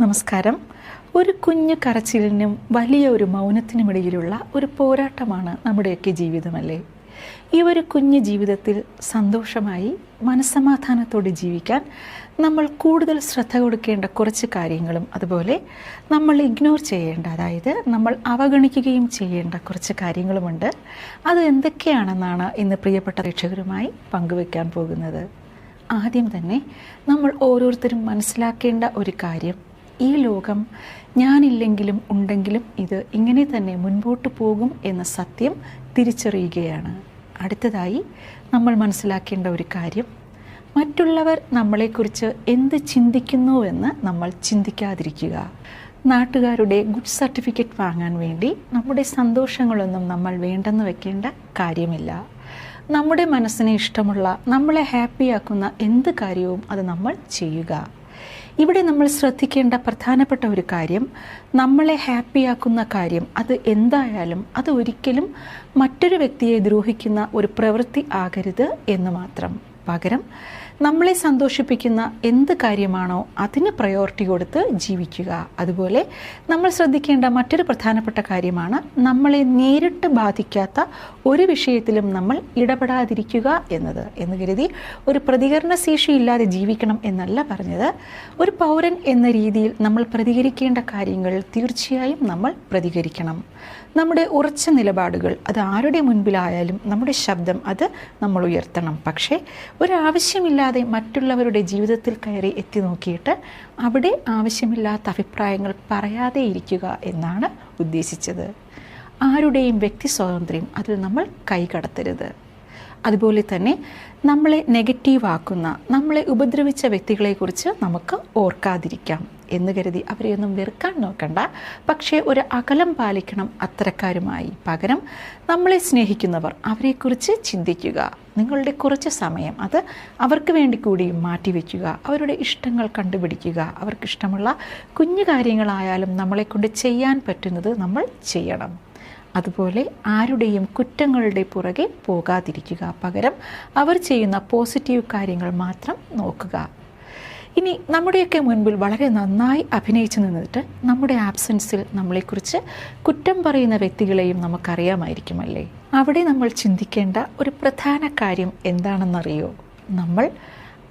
നമസ്കാരം. ഒരു കുഞ്ഞു കരച്ചിലിനും വലിയ ഒരു മൗനത്തിനുമിടയിലുള്ള ഒരു പോരാട്ടമാണ് നമ്മുടെയൊക്കെ ജീവിതമല്ലേ? ഈ ഒരു കുഞ്ഞു ജീവിതത്തിൽ സന്തോഷമായി മനസ്സമാധാനത്തോടെ ജീവിക്കാൻ നമ്മൾ കൂടുതൽ ശ്രദ്ധ കൊടുക്കേണ്ട കുറച്ച് കാര്യങ്ങളും അതുപോലെ നമ്മൾ ഇഗ്നോർ ചെയ്യേണ്ട അതായത് നമ്മൾ അവഗണിക്കുകയും ചെയ്യേണ്ട കുറച്ച് കാര്യങ്ങളുമുണ്ട്. അത് എന്തൊക്കെയാണെന്നാണ് ഇന്ന് പ്രിയപ്പെട്ട പ്രേക്ഷകരുമായി പങ്കുവെക്കാൻ പോകുന്നത്. ആദ്യം തന്നെ നമ്മൾ ഓരോരുത്തരും മനസ്സിലാക്കേണ്ട ഒരു കാര്യം ഈ ലോകം ഞാനില്ലെങ്കിലും ഉണ്ടെങ്കിലും ഇത് ഇങ്ങനെ തന്നെ മുൻപോട്ട് പോകും എന്ന സത്യം തിരിച്ചറിയുകയാണ്. അടുത്തതായി നമ്മൾ മനസ്സിലാക്കേണ്ട ഒരു കാര്യം മറ്റുള്ളവർ നമ്മളെക്കുറിച്ച് എന്ത് ചിന്തിക്കുന്നുവെന്ന് നമ്മൾ ചിന്തിക്കാതിരിക്കുക. നാട്ടുകാരുടെ ഗുഡ് സർട്ടിഫിക്കറ്റ് വാങ്ങാൻ വേണ്ടി നമ്മുടെ സന്തോഷങ്ങളൊന്നും നമ്മൾ വേണ്ടെന്ന് വെക്കേണ്ട കാര്യമില്ല. നമ്മുടെ മനസ്സിന് ഇഷ്ടമുള്ള നമ്മളെ ഹാപ്പിയാക്കുന്ന എന്ത് കാര്യവും അത് നമ്മൾ ചെയ്യുക. ഇവിടെ നമ്മൾ ശ്രദ്ധിക്കേണ്ട പ്രധാനപ്പെട്ട ഒരു കാര്യം നമ്മളെ ഹാപ്പിയാക്കുന്ന കാര്യം അത് എന്തായാലും അത് ഒരിക്കലും മറ്റൊരു വ്യക്തിയെ ദ്രോഹിക്കുന്ന ഒരു പ്രവൃത്തി ആകരുത് എന്ന് മാത്രം. പകരം നമ്മളെ സന്തോഷിപ്പിക്കുന്ന എന്ത് കാര്യമാണോ അതിന് പ്രയോറിറ്റി കൊടുത്ത് ജീവിക്കുക. അതുപോലെ നമ്മൾ ശ്രദ്ധിക്കേണ്ട മറ്റൊരു പ്രധാനപ്പെട്ട കാര്യമാണ് നമ്മളെ നേരിട്ട് ബാധിക്കാത്ത ഒരു വിഷയത്തിലും നമ്മൾ ഇടപെടാതിരിക്കുക എന്നത്. എന്ന് കരുതി ഒരു പ്രതികരണ ശേഷി ഇല്ലാതെ ജീവിക്കണം എന്നല്ല പറഞ്ഞത്. ഒരു പൗരൻ എന്ന രീതിയിൽ നമ്മൾ പ്രതികരിക്കേണ്ട കാര്യങ്ങൾ തീർച്ചയായും നമ്മൾ പ്രതികരിക്കണം. നമ്മുടെ ഉറച്ച നിലപാടുകൾ അത് ആരുടെ മുൻപിലായാലും നമ്മുടെ ശബ്ദം അത് നമ്മൾ ഉയർത്തണം. പക്ഷേ ഒരാവശ്യമില്ലാതെ മറ്റുള്ളവരുടെ ജീവിതത്തിൽ കയറി എത്തി നോക്കിയിട്ട് അവിടെ ആവശ്യമില്ലാത്ത അഭിപ്രായങ്ങൾ പറയാതെ ഇരിക്കുക എന്നാണ് ഉദ്ദേശിച്ചത്. ആരുടെയും വ്യക്തി സ്വാതന്ത്ര്യം അതിൽ നമ്മൾ കൈകടത്തരുത്. അതുപോലെ തന്നെ നമ്മളെ നെഗറ്റീവാക്കുന്ന നമ്മളെ ഉപദ്രവിച്ച വ്യക്തികളെക്കുറിച്ച് നമുക്ക് ഓർക്കാതിരിക്കാം എന്ന് കരുതി അവരെയൊന്നും വെറുക്കാൻ നോക്കണ്ട. പക്ഷേ ഒരു അകലം പാലിക്കണം അത്തരക്കാരുമായി. പകരം നമ്മളെ സ്നേഹിക്കുന്നവർ അവരെക്കുറിച്ച് ചിന്തിക്കുക. നിങ്ങളുടെ കുറച്ച് സമയം അത് അവർക്ക് വേണ്ടി കൂടി മാറ്റിവെക്കുക. അവരുടെ ഇഷ്ടങ്ങൾ കണ്ടുപിടിക്കുക. അവർക്കിഷ്ടമുള്ള കുഞ്ഞു കാര്യങ്ങളായാലും നമ്മളെക്കൊണ്ട് ചെയ്യാൻ പറ്റുന്നത് നമ്മൾ ചെയ്യണം. അതുപോലെ ആരുടെയും കുറ്റങ്ങളുടെ പുറകെ പോകാതിരിക്കുക. പകരം അവർ ചെയ്യുന്ന പോസിറ്റീവ് കാര്യങ്ങൾ മാത്രം നോക്കുക. ഇനി നമ്മുടെയൊക്കെ മുൻപിൽ വളരെ നന്നായി അഭിനയിച്ചു നിന്നിട്ട് നമ്മുടെ ആബ്സെൻസിൽ നമ്മളെക്കുറിച്ച് കുറ്റം പറയുന്ന വ്യക്തികളെയും നമുക്കറിയാമായിരിക്കുമല്ലേ അവിടെ നമ്മൾ ചിന്തിക്കേണ്ട ഒരു പ്രധാന കാര്യം എന്താണെന്നറിയോ? നമ്മൾ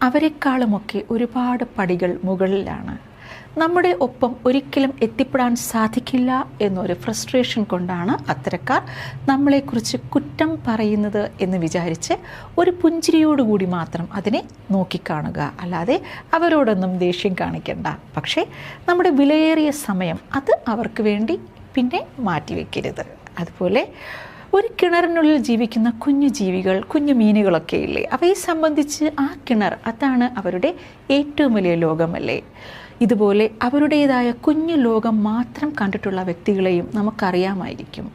അവരെക്കാളുമൊക്കെ ഒരുപാട് പടികൾ മുകളിലാണ്. നമ്മുടെ ഒപ്പം ഒരിക്കലും എത്തിപ്പെടാൻ സാധിക്കില്ല എന്നൊരു ഫ്രസ്ട്രേഷൻ കൊണ്ടാണ് അത്തരക്കാർ നമ്മളെക്കുറിച്ച് കുറ്റം പറയുന്നത് എന്ന് വിചാരിച്ച് ഒരു പുഞ്ചിരിയോടുകൂടി മാത്രം അതിനെ നോക്കിക്കാണുക. അല്ലാതെ അവരോടൊന്നും ദേഷ്യം കാണിക്കണ്ട. പക്ഷേ നമ്മുടെ വിലയേറിയ സമയം അത് അവർക്ക് വേണ്ടി പിന്നെ മാറ്റിവെക്കരുത്. അതുപോലെ ഒരു കിണറിനുള്ളിൽ ജീവിക്കുന്ന കുഞ്ഞു ജീവികൾ കുഞ്ഞു മീനുകളൊക്കെ ഇല്ലേ? അവയെ സംബന്ധിച്ച് ആ കിണർ അതാണ് അവരുടെ ഏറ്റവും വലിയ ലോകമല്ലേ? ഇതുപോലെ അവരുടേതായ കുഞ്ഞു ലോകം മാത്രം കണ്ടിട്ടുള്ള വ്യക്തികളെയും നമുക്കറിയാമായിരിക്കും.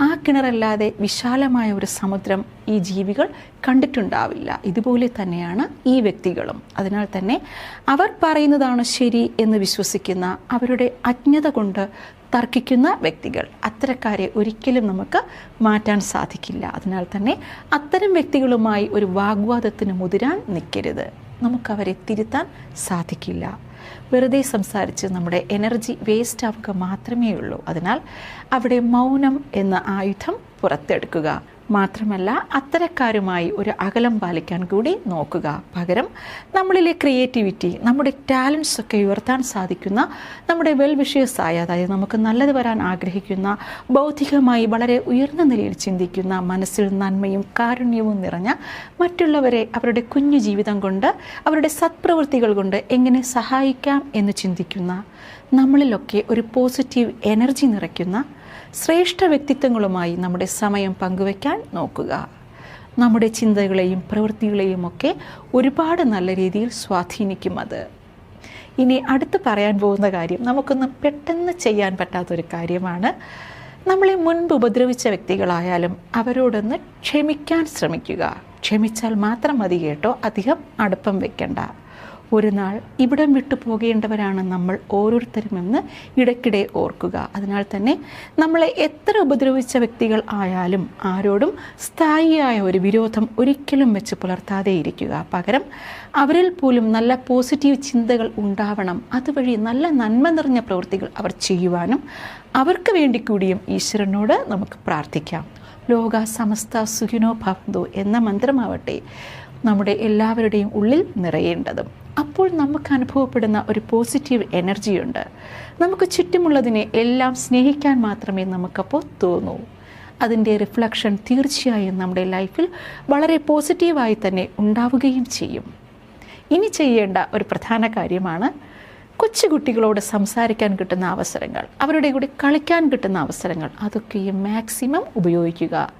ആ കിണറല്ലാതെ വിശാലമായ ഒരു സമുദ്രം ഈ ജീവികൾ കണ്ടിട്ടുണ്ടാവില്ല. ഇതുപോലെ തന്നെയാണ് ഈ വ്യക്തികളും. അതിനാൽ തന്നെ അവർ പറയുന്നതാണ് ശരി എന്ന് വിശ്വസിക്കുന്ന അവരുടെ അജ്ഞത കൊണ്ട് തർക്കിക്കുന്ന വ്യക്തികൾ. അത്തരക്കാരെ ഒരിക്കലും നമുക്ക് മാറ്റാൻ സാധിക്കില്ല. അതിനാൽ തന്നെ അത്തരം വ്യക്തികളുമായി ഒരു വാഗ്വാദത്തിന് മുതിരാൻ നിൽക്കരുത്. നമുക്കവരെ തിരുത്താൻ സാധിക്കില്ല. വെറുതെ സംസാരിച്ച് നമ്മുടെ എനർജി വേസ്റ്റ് ആവുക മാത്രമേ ഉള്ളൂ അതിനാൽ അവിടെ മൗനം എന്ന ആയുധം പുറത്തെടുക്കുക. മാത്രമല്ല അത്തരക്കാരുമായി ഒരു അകലം പാലിക്കാൻ കൂടി നോക്കുക. പകരം നമ്മളിലെ ക്രിയേറ്റിവിറ്റി നമ്മുടെ ടാലൻസ് ഒക്കെ ഉയർത്താൻ സാധിക്കുന്ന നമ്മുടെ വെൽ വിഷയസായ അതായത് നമുക്ക് നല്ലത് വരാൻ ആഗ്രഹിക്കുന്ന ബൗദ്ധികമായി വളരെ ഉയർന്ന നിലയിൽ ചിന്തിക്കുന്ന മനസ്സിൽ നന്മയും കാരുണ്യവും നിറഞ്ഞ മറ്റുള്ളവരെ അവരുടെ കുഞ്ഞു ജീവിതം കൊണ്ട് അവരുടെ സത്പ്രവൃത്തികൾ കൊണ്ട് എങ്ങനെ സഹായിക്കാം എന്ന് ചിന്തിക്കുന്ന നമ്മളിലൊക്കെ ഒരു പോസിറ്റീവ് എനർജി നിറയ്ക്കുന്ന ശ്രേഷ്ഠ വ്യക്തിത്വങ്ങളുമായി നമ്മുടെ സമയം പങ്കുവയ്ക്കാൻ നോക്കുക. നമ്മുടെ ചിന്തകളെയും പ്രവൃത്തികളെയും ഒക്കെ ഒരുപാട് നല്ല രീതിയിൽ സ്വാധീനിക്കും അത്. ഇനി അടുത്ത് പറയാൻ പോകുന്ന കാര്യം നമുക്കൊന്ന് പെട്ടെന്ന് ചെയ്യാൻ പറ്റാത്തൊരു കാര്യമാണ്. നമ്മളെ മുൻപ് ഉപദ്രവിച്ച വ്യക്തികളായാലും അവരോടൊന്ന് ക്ഷമിക്കാൻ ശ്രമിക്കുക. ക്ഷമിച്ചാൽ മാത്രം മതി കേട്ടോ അധികം അടുപ്പം വെക്കണ്ട. ഒരു നാൾ ഇവിടം വിട്ടു പോകേണ്ടവരാണ് നമ്മൾ ഓരോരുത്തരുമെന്ന് ഇടയ്ക്കിടെ ഓർക്കുക. അതിനാൽ തന്നെ നമ്മളെ എത്ര ഉപദ്രവിച്ച വ്യക്തികൾ ആയാലും ആരോടും സ്ഥായിയായ ഒരു വിരോധം ഒരിക്കലും വെച്ച് പുലർത്താതെ ഇരിക്കുക. പകരം അവരിൽ പോലും നല്ല പോസിറ്റീവ് ചിന്തകൾ ഉണ്ടാവണം. അതുവഴി നല്ല നന്മ നിറഞ്ഞ പ്രവൃത്തികൾ അവർ ചെയ്യുവാനും അവർക്ക് വേണ്ടി കൂടിയും ഈശ്വരനോട് നമുക്ക് പ്രാർത്ഥിക്കാം. ലോക സമസ്ത സുഖിനോ ഭവന്തു എന്ന മന്ത്രമാവട്ടെ നമ്മുടെ എല്ലാവരുടെയും ഉള്ളിൽ നിറയേണ്ടതും. അപ്പോൾ നമുക്ക് അനുഭവപ്പെടുന്ന ഒരു പോസിറ്റീവ് എനർജിയുണ്ട്. നമുക്ക് ചുറ്റുമുള്ളതിനെ എല്ലാം സ്നേഹിക്കാൻ മാത്രമേ നമുക്കപ്പോൾ തോന്നൂ. അതിന്റെ റിഫ്ലക്ഷൻ തീർച്ചയായും നമ്മുടെ ലൈഫിൽ വളരെ പോസിറ്റീവായി തന്നെ ഉണ്ടാവുകയും ചെയ്യും. ഇനി ചെയ്യേണ്ട ഒരു പ്രധാന കാര്യമാണ് കൊച്ചുകുട്ടികളോട് സംസാരിക്കാൻ കിട്ടുന്ന അവസരങ്ങൾ അവരുടെ കൂടെ കളിക്കാൻ കിട്ടുന്ന അവസരങ്ങൾ അതൊക്കെയും മാക്സിമം ഉപയോഗിക്കുക.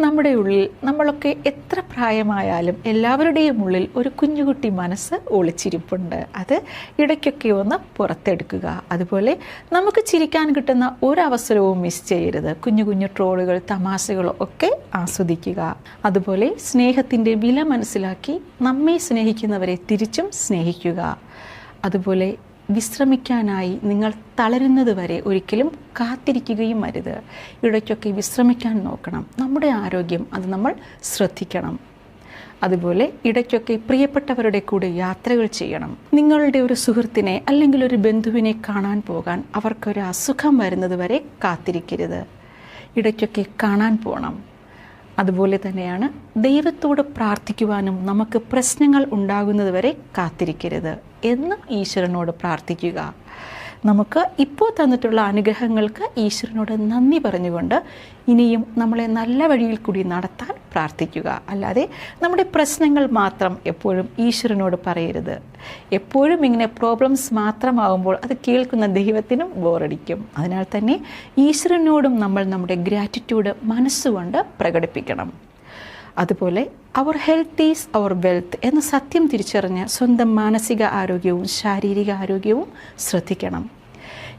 നമ്മുടെ ഉള്ളിൽ നമ്മളൊക്കെ എത്ര പ്രായമായാലും എല്ലാവരുടെയും ഉള്ളിൽ ഒരു കുഞ്ഞുകുട്ടി മനസ്സ് ഒളിച്ചിരിപ്പുണ്ട്. അത് ഇടയ്ക്കൊക്കെ ഒന്ന് പുറത്തെടുക്കുക. അതുപോലെ നമുക്ക് ചിരിക്കാൻ കിട്ടുന്ന ഒരവസരവും മിസ് ചെയ്യരുത്. കുഞ്ഞു കുഞ്ഞു ട്രോളുകൾ തമാശകൾ ഒക്കെ ആസ്വദിക്കുക. അതുപോലെ സ്നേഹത്തിന്റെ വില മനസ്സിലാക്കി നമ്മെ സ്നേഹിക്കുന്നവരെ തിരിച്ചും സ്നേഹിക്കുക. അതുപോലെ വിശ്രമിക്കാനായി നിങ്ങൾ തളരുന്നത് വരെ ഒരിക്കലും കാത്തിരിക്കുകയും അരുത്. ഇടയ്ക്കൊക്കെ വിശ്രമിക്കാൻ നോക്കണം. നമ്മുടെ ആരോഗ്യം അത് നമ്മൾ ശ്രദ്ധിക്കണം. അതുപോലെ ഇടയ്ക്കൊക്കെ പ്രിയപ്പെട്ടവരുടെ കൂടെ യാത്രകൾ ചെയ്യണം. നിങ്ങളുടെ ഒരു സുഹൃത്തിനെ അല്ലെങ്കിൽ ഒരു ബന്ധുവിനെ കാണാൻ പോകാൻ അവർക്കൊരു അസുഖം വരുന്നത് വരെ കാത്തിരിക്കരുത്. ഇടയ്ക്കൊക്കെ കാണാൻ പോകണം അതുപോലെ തന്നെയാണ് ദൈവത്തോട് പ്രാർത്ഥിക്കുവാനും നമുക്ക് പ്രശ്നങ്ങൾ ഉണ്ടാകുന്നതുവരെ കാത്തിരിക്കരുത് എന്നും ഈശ്വരനോട് പ്രാർത്ഥിക്കുക. നമുക്ക് ഇപ്പോൾ തന്നിട്ടുള്ള അനുഗ്രഹങ്ങൾക്ക് ഈശ്വരനോട് നന്ദി പറഞ്ഞുകൊണ്ട് ഇനിയും നമ്മളെ നല്ല വഴിയിൽ കൂടി നടത്താൻ പ്രാർത്ഥിക്കുക. അല്ലാതെ നമ്മുടെ പ്രശ്നങ്ങൾ മാത്രം എപ്പോഴും ഈശ്വരനോട് പറയരുത്. എപ്പോഴും ഇങ്ങനെ പ്രോബ്ലംസ് മാത്രമാകുമ്പോൾ അത് കേൾക്കുന്ന ദൈവത്തിനും ബോറടിക്കും അതിനാൽ തന്നെ ഈശ്വരനോടും നമ്മൾ നമ്മുടെ ഗ്രാറ്റിറ്റ്യൂഡ് മനസ്സുകൊണ്ട് പ്രകടിപ്പിക്കണം. അതുപോലെ our health is our wealth എന്ന സത്യം തിരിച്ചറിഞ്ഞ് സ്വന്തം മാനസിക ആരോഗ്യവും ശാരീരിക ആരോഗ്യവും ശ്രദ്ധിക്കണം.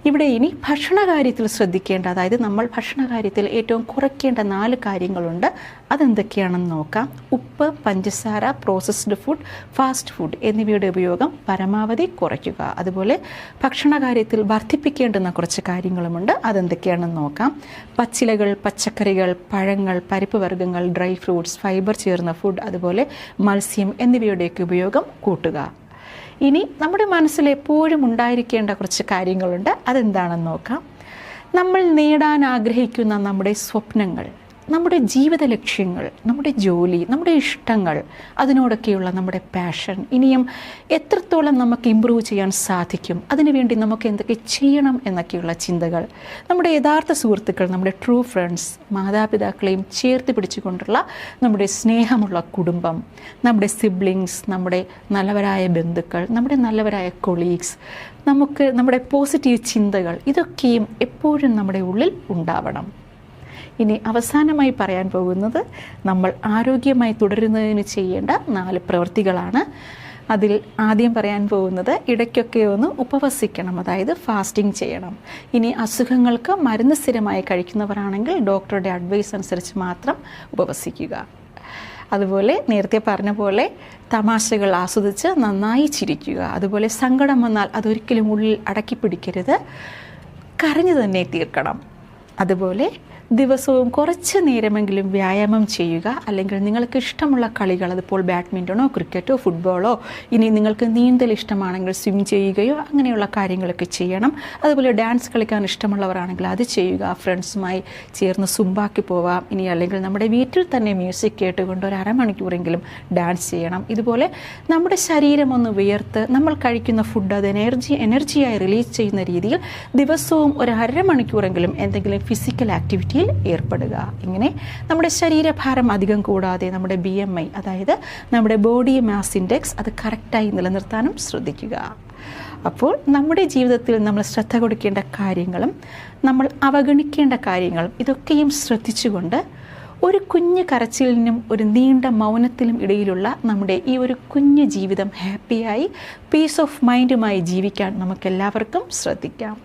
ഇവിടെ ഇനി ഭക്ഷണകാര്യത്തിൽ ശ്രദ്ധിക്കേണ്ട അതായത് നമ്മൾ ഭക്ഷണകാര്യത്തിൽ ഏറ്റവും കുറയ്ക്കേണ്ട നാല് കാര്യങ്ങളുണ്ട്. അതെന്തൊക്കെയാണെന്ന് നോക്കാം. ഉപ്പ് പഞ്ചസാര പ്രോസസ്ഡ് ഫുഡ് ഫാസ്റ്റ് ഫുഡ് എന്നിവയുടെ ഉപയോഗം പരമാവധി കുറയ്ക്കുക. അതുപോലെ ഭക്ഷണകാര്യത്തിൽ വർദ്ധിപ്പിക്കേണ്ടുന്ന കുറച്ച് കാര്യങ്ങളുമുണ്ട്. അതെന്തൊക്കെയാണെന്ന് നോക്കാം. പച്ചിലകൾ പച്ചക്കറികൾ പഴങ്ങൾ പരിപ്പ് വർഗങ്ങൾ ഡ്രൈ ഫ്രൂട്ട്സ് ഫൈബർ ചേർന്ന ഫുഡ് അതുപോലെ മത്സ്യം എന്നിവയുടെയൊക്കെ ഉപയോഗം കൂട്ടുക. ഇനി നമ്മുടെ മനസ്സിൽ എപ്പോഴും ഉണ്ടായിരിക്കേണ്ട കുറച്ച് കാര്യങ്ങളുണ്ട്. അതെന്താണെന്ന് നോക്കാം. നമ്മൾ നേടാൻ ആഗ്രഹിക്കുന്ന നമ്മുടെ സ്വപ്നങ്ങൾ നമ്മുടെ ജീവിത ലക്ഷ്യങ്ങൾ നമ്മുടെ ജോലി നമ്മുടെ ഇഷ്ടങ്ങൾ അതിനോടൊക്കെയുള്ള നമ്മുടെ പാഷൻ ഇനിയും എത്രത്തോളം നമുക്ക് ഇമ്പ്രൂവ് ചെയ്യാൻ സാധിക്കും? അതിനുവേണ്ടി നമുക്ക് എന്തൊക്കെ ചെയ്യണം എന്നൊക്കെയുള്ള ചിന്തകൾ. നമ്മുടെ യഥാർത്ഥ സുഹൃത്തുക്കൾ നമ്മുടെ ട്രൂ ഫ്രണ്ട്സ് മാതാപിതാക്കളെയും ചേർത്ത് പിടിച്ചുകൊണ്ടുള്ള നമ്മുടെ സ്നേഹമുള്ള കുടുംബം നമ്മുടെ സിബ്ലിങ്സ് നമ്മുടെ നല്ലവരായ ബന്ധുക്കൾ നമ്മുടെ നല്ലവരായ കൊളീഗ്സ് നമുക്ക് നമ്മുടെ പോസിറ്റീവ് ചിന്തകൾ ഇതൊക്കെയും എപ്പോഴും നമ്മുടെ ഉള്ളിൽ ഉണ്ടാവണം. ഇനി അവസാനമായി പറയാൻ പോകുന്നത് നമ്മൾ ആരോഗ്യമായി തുടരുന്നതിന് ചെയ്യേണ്ട നാല് പ്രവൃത്തികളാണ്. അതിൽ ആദ്യം പറയാൻ പോകുന്നത് ഇടയ്ക്കൊക്കെ ഒന്ന് ഉപവസിക്കണം അതായത് ഫാസ്റ്റിംഗ് ചെയ്യണം. ഇനി അസുഖങ്ങൾക്ക് മരുന്ന് സ്ഥിരമായി കഴിക്കുന്നവരാണെങ്കിൽ ഡോക്ടറുടെ അഡ്വൈസ് അനുസരിച്ച് മാത്രം ഉപവസിക്കുക. അതുപോലെ നേരത്തെ പറഞ്ഞ പോലെ തമാശകൾ ആസ്വദിച്ച് നന്നായി ചിരിക്കുക. അതുപോലെ സങ്കടം വന്നാൽ അതൊരിക്കലും ഉള്ളിൽ അടക്കി പിടിക്കരുത് കരഞ്ഞു തന്നെ തീർക്കണം. അതുപോലെ ദിവസവും കുറച്ച് നേരമെങ്കിലും വ്യായാമം ചെയ്യുക. അല്ലെങ്കിൽ നിങ്ങൾക്ക് ഇഷ്ടമുള്ള കളികൾ അതിപ്പോൾ ബാഡ്മിന്റണോ ക്രിക്കറ്റോ ഫുട്ബോളോ ഇനി നിങ്ങൾക്ക് നീന്തൽ ഇഷ്ടമാണെങ്കിൽ സ്വിം ചെയ്യുകയോ അങ്ങനെയുള്ള കാര്യങ്ങളൊക്കെ ചെയ്യണം. അതുപോലെ ഡാൻസ് കളിക്കാൻ ഇഷ്ടമുള്ളവരാണെങ്കിൽ അത് ചെയ്യുക. ഫ്രണ്ട്സുമായി ചേർന്ന് സുംബാക്കി പോവാം. ഇനി അല്ലെങ്കിൽ നമ്മുടെ വീട്ടിൽ തന്നെ മ്യൂസിക് കേട്ടുകൊണ്ട് ഒരു അരമണിക്കൂറെങ്കിലും ഡാൻസ് ചെയ്യണം. ഇതുപോലെ നമ്മുടെ ശരീരം ഒന്ന് വിയർത്ത് നമ്മൾ കഴിക്കുന്ന ഫുഡ് അത് എനർജി എനർജിയായി റിലീസ് ചെയ്യുന്ന രീതിയിൽ ദിവസവും ഒരു അരമണിക്കൂറെങ്കിലും എന്തെങ്കിലും ഫിസിക്കൽ ആക്ടിവിറ്റി ആക്ടിവിറ്റിയിൽ ഏർപ്പെടുക. ഇങ്ങനെ നമ്മുടെ ശരീരഭാരം അധികം കൂടാതെ നമ്മുടെ ബി എം ഐ അതായത് നമ്മുടെ ബോഡി മാസ് ഇൻഡെക്സ് അത് കറക്റ്റായി നിലനിർത്താനും ശ്രദ്ധിക്കുക. അപ്പോൾ നമ്മുടെ ജീവിതത്തിൽ നമ്മൾ ശ്രദ്ധ കൊടുക്കേണ്ട കാര്യങ്ങളും നമ്മൾ അവഗണിക്കേണ്ട കാര്യങ്ങളും ഇതൊക്കെയും ശ്രദ്ധിച്ചുകൊണ്ട് ഒരു കുഞ്ഞു കരച്ചിലിനും ഒരു നീണ്ട മൗനത്തിനും ഇടയിലുള്ള നമ്മുടെ ഈ ഒരു കുഞ്ഞു ജീവിതം ഹാപ്പിയായി പീസ് ഓഫ് മൈൻഡുമായി ജീവിക്കാൻ നമുക്കെല്ലാവർക്കും ശ്രദ്ധിക്കാം.